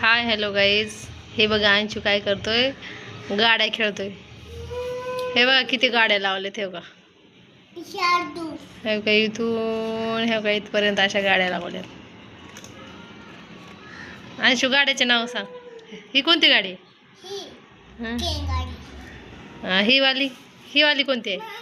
Hi hello guys हे बघा अंशू काय करतोय? गाड्या खेळतोय. हे बघा किती गाड्या लावल्यात हे बघा. हे इथून हे बघा इथपर्यंत अशा गाड्या लावल्यात. अंशू गाड्याचे नाव सांग. ही कोणती गाडी? आहे? गाडी ही वाली. ही वाली कोणती आहे?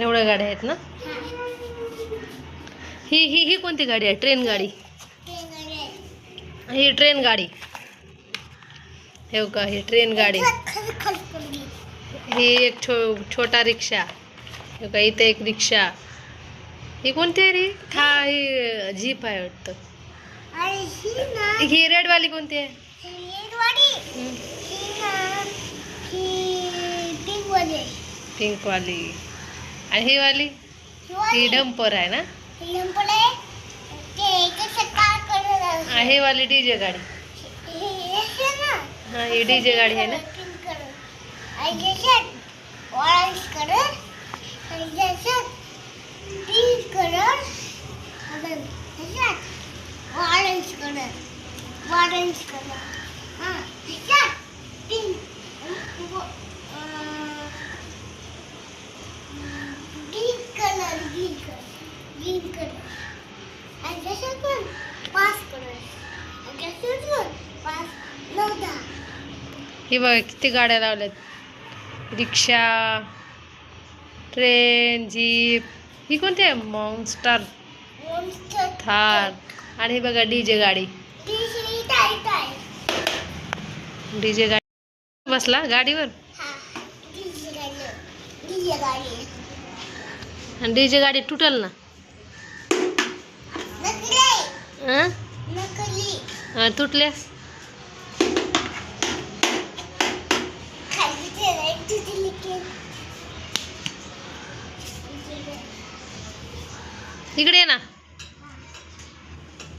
एवढ्या गाड्या आहेत ना? ही ही ही कोणती गाडी आहे? ट्रेन गाडी. ही ट्रेन गाडी. हे का ही ट्रेन गाडी. ही एक छो छोटा रिक्षा. हे का इथं एक रिक्षा. ही कोणती आहे रे? हा ही जीप आहे वाटतं. ही रेडवाली कोणती आहे? ही एक गाडी हं, ही ना ही पिंक वाली पिंकवाली. आणि ही वाली? ही ही डंपर आहे ना? ही लंपले ते कसं काय करत आणि ही वाली डीजे गाडी. हे हा डीजे गाडी आहे ना? Pink colour orange colour orange colour orange colour हां त्याच्यात pink green colour green colour green colour आणि त्याच्यात पण पाच कलर आणि त्याच्यात पण पाच नऊ दहा ही बघा किती गाड्या लावल्यात. रिक्षा ट्रेन जीप ही कोणती आहे? मॉन्स्टर थार. आणि ही बघा डीजे गाडी. डीजे गाडी. बसला गाडीवर? आणि डीजे गाडी तुटल ना? हं? हा, तुटल्यास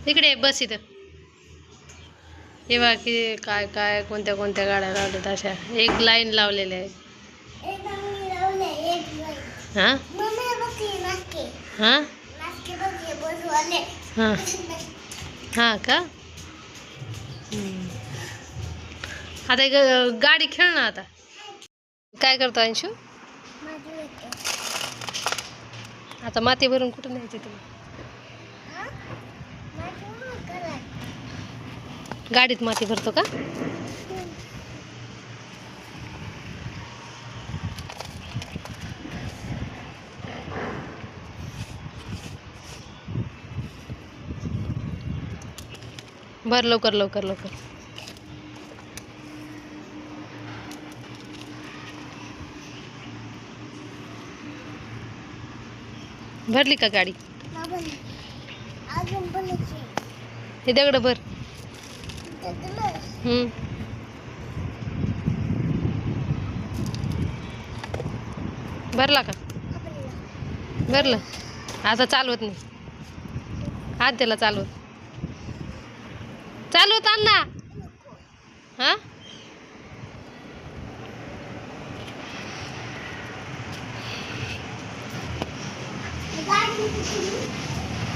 इकडे ये, बस इथं. हे की काय काय कोणत्या कोणत्या गाड्या लावल्यात अशा. एक लाईन लावलेल्या आहेत लाइट हां? हां? हां. हां का. आता एक गाडी खेळ ना आता. काय करतो अंशू? आता माती भरून कुठं न्यायची तुला हा माझी कलर गाडीत माती भरतो का? भर लवकर लवकर लवकर. भरली का गाडी? हे दगड भर. हम्म. भरला का भरलं आता चालवत नाही हात त्याला चालवत चालवत अण्णा ना हा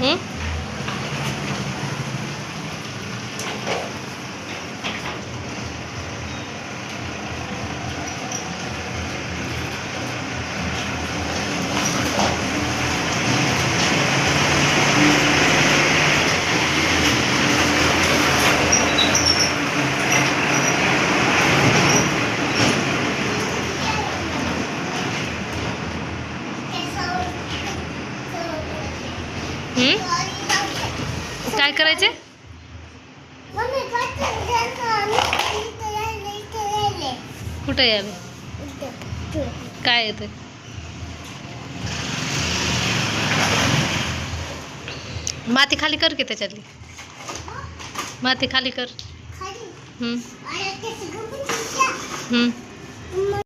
हम्म? हम्म? काय करायचे? कुठं यावे? काय येतं माती खाली कर की त्याच्यातली? माती खाली कर. हम्म, हम्म.